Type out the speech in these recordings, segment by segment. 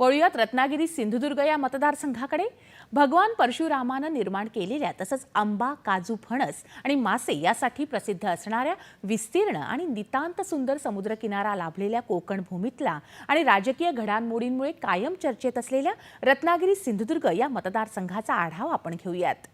वळूयात रत्नागिरी सिंधुदुर्ग या मतदारसंघाकडे. भगवान परशुरामानं निर्माण केलेल्या तसंच आंबा काजू फणस आणि मासे यासाठी प्रसिद्ध असणाऱ्या विस्तीर्ण आणि नितांत सुंदर समुद्रकिनारा लाभलेल्या कोकण भूमीतला आणि राजकीय घडामोडींमुळे कायम चर्चेत असलेल्या रत्नागिरी सिंधुदुर्ग या मतदारसंघाचा आढावा आपण घेऊयात.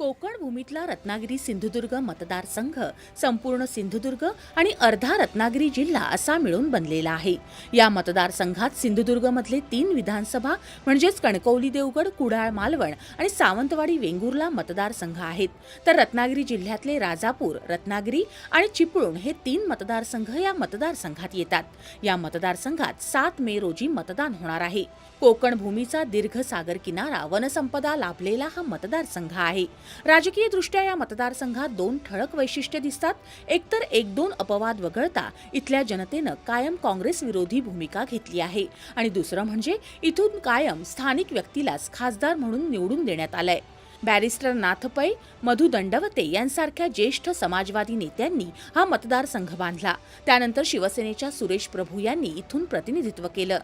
कोकण भूमीतला रत्नागिरी सिंधुदुर्ग मतदारसंघ संपूर्ण सिंधुदुर्ग आणि अर्धा रत्नागिरी जिल्हा असा मिळून बनलेला आहे. या मतदारसंघात सिंधुदुर्गमधले तीन विधानसभा म्हणजेच कणकवली देवगड कुडाळ मालवण आणि सावंतवाडी वेंगुर्ला मतदारसंघ आहेत. तर रत्नागिरी जिल्ह्यातले राजापूर रत्नागिरी आणि चिपळूण हे तीन मतदारसंघ या मतदारसंघात येतात. या मतदारसंघात सात मे रोजी मतदान होणार आहे. कोकण भूमीचा दीर्घ सागर किनारा वनसंपदा लाभलेला हा मतदारसंघ आहे. राजकीयदृष्ट्या या मतदारसंघात दोन ठळक वैशिष्ट्ये दिसतात. एकतर एक दोन अपवाद वगळता इथल्या जनतेनं कायम काँग्रेस विरोधी भूमिका घेतली आहे. आणि दुसरं म्हणजे इथून कायम स्थानिक व्यक्तीलाच खासदार म्हणून निवडून देण्यात आलंय. बॅरिस्टर नाथ पै मधु दंडवते यांसारख्या ज्येष्ठ समाजवादी नेत्यांनी हा मतदारसंघ बांधला. त्यानंतर शिवसेनेच्या सुरेश प्रभू यांनी इथून प्रतिनिधित्व केलं.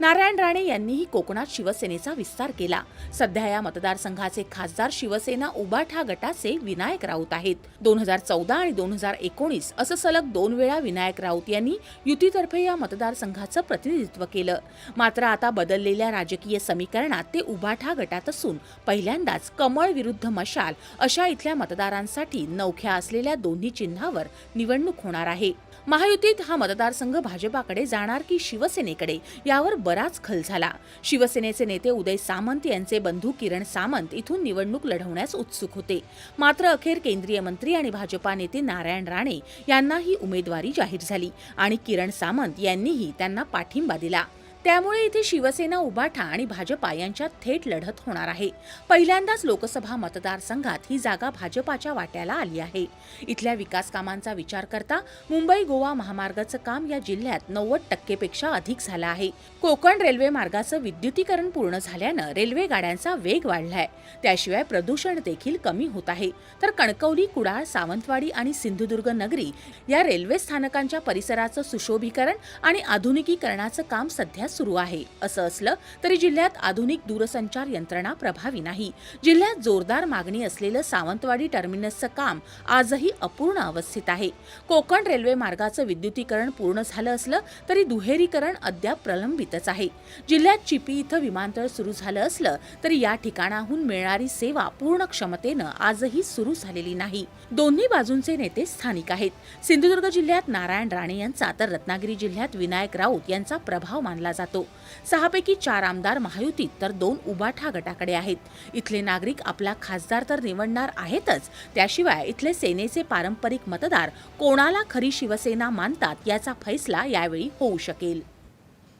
नारायण राणे यांनीही कोकणात शिवसेनेचा विस्तार केला. सध्या या मतदारसंघाचे खासदार शिवसेना उबाठा गटाचे विनायक राऊत आहेत. दोन हजार चौदा आणि दोन हजार एकोणीस असं सलग दोन वेळा विनायक राऊत यांनी युतीतर्फे या मतदारसंघाचं प्रतिनिधित्व केलं. मात्र आता बदललेल्या राजकीय समीकरणात ते उबाठा गटात असून पहिल्यांदाच कमळ विरुद्ध मशाल अशा इथल्या मतदारांसाठी नवख्या असलेल्या दोन्ही चिन्हावर निवडणूक होणार आहे. महायुतीत हा मतदारसंघ भाजपाकडे जाणार की शिवसेनेकडे? यावर बराच खल झाला. शिवसेनेचे नेते उदय सामंत यांचे बंधू किरण सामंत इथून निवडणूक लढवण्यास उत्सुक होते. मात्र अखेर केंद्रीय मंत्री आणि भाजपा नेते नारायण राणे यांना ही उमेदवारी जाहीर झाली आणि किरण सामंत यांनीही त्यांना पाठिंबा दिला. त्यामुळे इथे शिवसेना उभाठा आणि भाजपा यांच्यात थेट लढत होणार आहे. पहिल्यांदाच लोकसभा मतदारसंघात ही जागा भाजपाच्या वाट्याला आली आहे. इथल्या विकास कामांचा विचार करता मुंबई गोवा महामार्गाचं काम या जिल्ह्यात नव्वद टक्केपेक्षा अधिक झालं आहे. कोकण रेल्वे मार्गाचं विद्युतीकरण पूर्ण झाल्यानं रेल्वे गाड्यांचा वेग वाढलाय. त्याशिवाय प्रदूषण देखील कमी होत आहे. तर कणकवली कुडाळ सावंतवाडी आणि सिंधुदुर्ग नगरी या रेल्वे स्थानकांच्या परिसराचं सुशोभीकरण आणि आधुनिकीकरणाचं काम सध्या सुरू आहे. असं असलं तरी जिल्ह्यात आधुनिक दूरसंचार यंत्रणा प्रभावी नाही. जिल्ह्यात जोरदार मागणी असलेलं सावंतवाडी टर्मिनसचं काम आजही अपूर्ण अवस्थेत आहे. कोकण रेल्वे मार्गाचं विद्युतीकरण पूर्ण झालं असलं तरी दुहेरीकरण अद्याप प्रलंबितच आहे. जिल्ह्यात चिपी इथं विमानतळ सुरू झालं असलं तरी या ठिकाणाहून मिळणारी सेवा पूर्ण क्षमतेनं आजही सुरू झालेली नाही. दोन्ही बाजूंचे नेते स्थानिक आहेत. सिंधुदुर्ग जिल्ह्यात नारायण राणे यांचा तर रत्नागिरी जिल्ह्यात विनायक राऊत यांचा प्रभाव मानला जातो. सहापैकी चार आमदार महायुतीत तर दोन उबाठा गटाकडे आहेत. इथले नागरिक आपला खासदार तर निवडणार आहेतच. त्याशिवाय इथले सेनेचे पारंपरिक मतदार कोणाला खरी शिवसेना मानतात याचा फैसला यावेळी होऊ शकेल.